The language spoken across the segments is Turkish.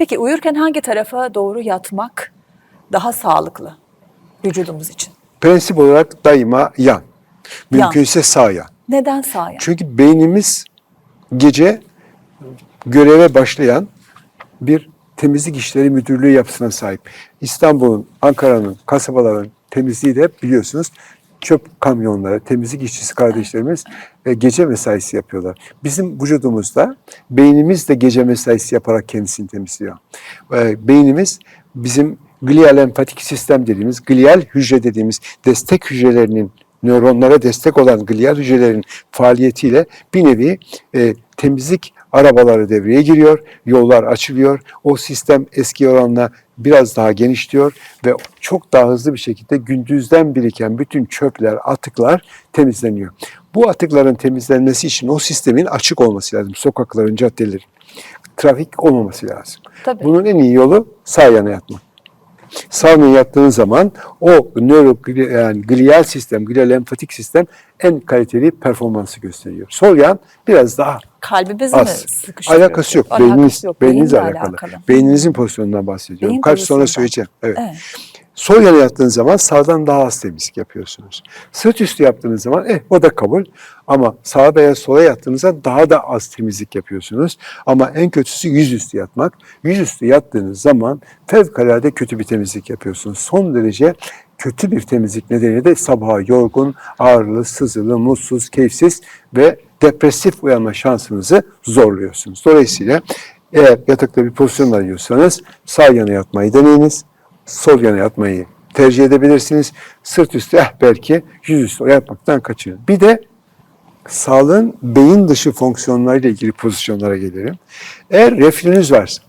Peki uyurken hangi tarafa doğru yatmak daha sağlıklı vücudumuz için? Prensip olarak daima yan. Mümkünse sağ yan. Neden sağ yan? Çünkü beynimiz gece göreve başlayan bir temizlik işleri müdürlüğü yapısına sahip. İstanbul'un, Ankara'nın, kasabaların temizliği de hep biliyorsunuz çöp kamyonları, temizlik işçisi kardeşlerimiz e, gece mesaisi yapıyorlar. Bizim vücudumuzda beynimiz de gece mesaisi yaparak kendisini temizliyor. E, beynimiz bizim glial empatik sistem dediğimiz, glial hücre dediğimiz destek hücrelerinin nöronlara destek olan glial hücrelerin faaliyetiyle bir nevi e, temizlik arabaları devreye giriyor, yollar açılıyor. O sistem eski oranla biraz daha genişliyor ve çok daha hızlı bir şekilde gündüzden biriken bütün çöpler, atıklar temizleniyor. Bu atıkların temizlenmesi için o sistemin açık olması lazım. Sokakların, caddelerin. Trafik olmaması lazım. Tabii. Bunun en iyi yolu sağ yana yatmak. Sağ yana yattığın zaman o nöro yani glial sistem, glial lenfatik sistem en kaliteli performansı gösteriyor. Sol yan biraz daha Kalbimizi mi az. sıkıştırıyor? Alakası yok. Alakası Beyniniz, yok. beyninizle Beyinle alakalı. Beyninizin pozisyonundan bahsediyorum. Beyin Kaç sonra söyleyeceğim. Evet. Evet. Sol yana yattığınız zaman sağdan daha az temizlik yapıyorsunuz. Sırt üstü yaptığınız zaman eh o da kabul. Ama sağa veya sola yattığınızda daha da az temizlik yapıyorsunuz. Ama en kötüsü yüzüstü yatmak. Yüzüstü yattığınız zaman fevkalade kötü bir temizlik yapıyorsunuz. Son derece kötü bir temizlik nedeniyle de sabaha yorgun, ağrılı, sızılı, mutsuz, keyifsiz ve depresif uyanma şansınızı zorluyorsunuz. Dolayısıyla eğer yatakta bir pozisyon arıyorsanız sağ yana yatmayı deneyiniz sol yana yatmayı tercih edebilirsiniz. Sırt üstü eh belki yüzüstü yatmaktan kaçının. Bir de sağlığın beyin dışı fonksiyonlarıyla ilgili pozisyonlara gelirim. Eğer reflünüz varsa,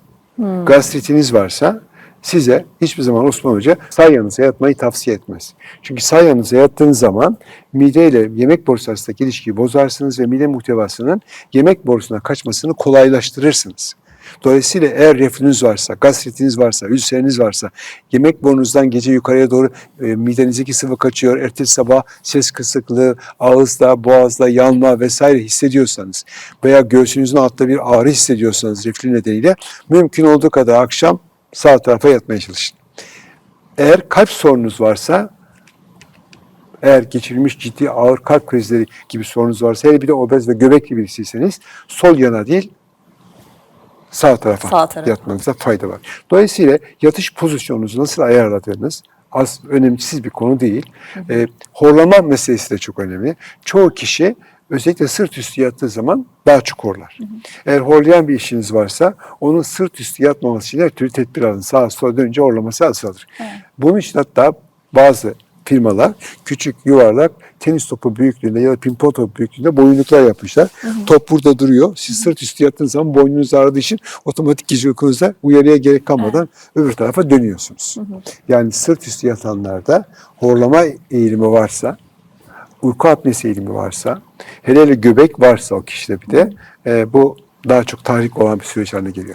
gastritiniz varsa size hiçbir zaman Osman Hoca sağ yanınıza yatmayı tavsiye etmez. Çünkü sağ yanınıza yattığınız zaman mideyle yemek borusu arasındaki ilişkiyi bozarsınız ve mide muhtevasının yemek borusuna kaçmasını kolaylaştırırsınız. Dolayısıyla eğer reflünüz varsa, gastritiniz varsa, ülseriniz varsa, yemek borunuzdan gece yukarıya doğru e, midenizdeki sıvı kaçıyor, ertesi sabah ses kısıklığı, ağızda, boğazda yanma vesaire hissediyorsanız veya göğsünüzün altta bir ağrı hissediyorsanız reflü nedeniyle mümkün olduğu kadar akşam sağ tarafa yatmaya çalışın. Eğer kalp sorunuz varsa eğer geçirilmiş ciddi ağır kalp krizleri gibi sorunuz varsa hele bir de obez ve göbekli birisiyseniz sol yana değil sağ tarafa Sağ tarafa. yatmanıza fayda var. Dolayısıyla yatış pozisyonunuzu nasıl ayarladığınız az önemsiz bir konu değil. Ee, horlama meselesi de çok önemli. Çoğu kişi özellikle sırt üstü yattığı zaman daha çok horlar. Eğer horlayan bir işiniz varsa onun sırt üstü yatmaması için her türlü tedbir alın. Sağa sola dönünce horlaması azalır. Bunun için hatta bazı firmalar küçük yuvarlak tenis topu büyüklüğünde ya da pimpon topu büyüklüğünde boyunluklar yapmışlar. Top burada duruyor. Siz sırt üstü yattığınız zaman boynunuz ağrıdığı için otomatik gece uykunuzda uyarıya gerek kalmadan öbür tarafa dönüyorsunuz. Yani sırt üstü yatanlarda horlama eğilimi varsa, uyku apnesi eğilimi varsa, hele hele göbek varsa o kişide bir de e, bu daha çok tahrik olan bir süreç haline geliyor.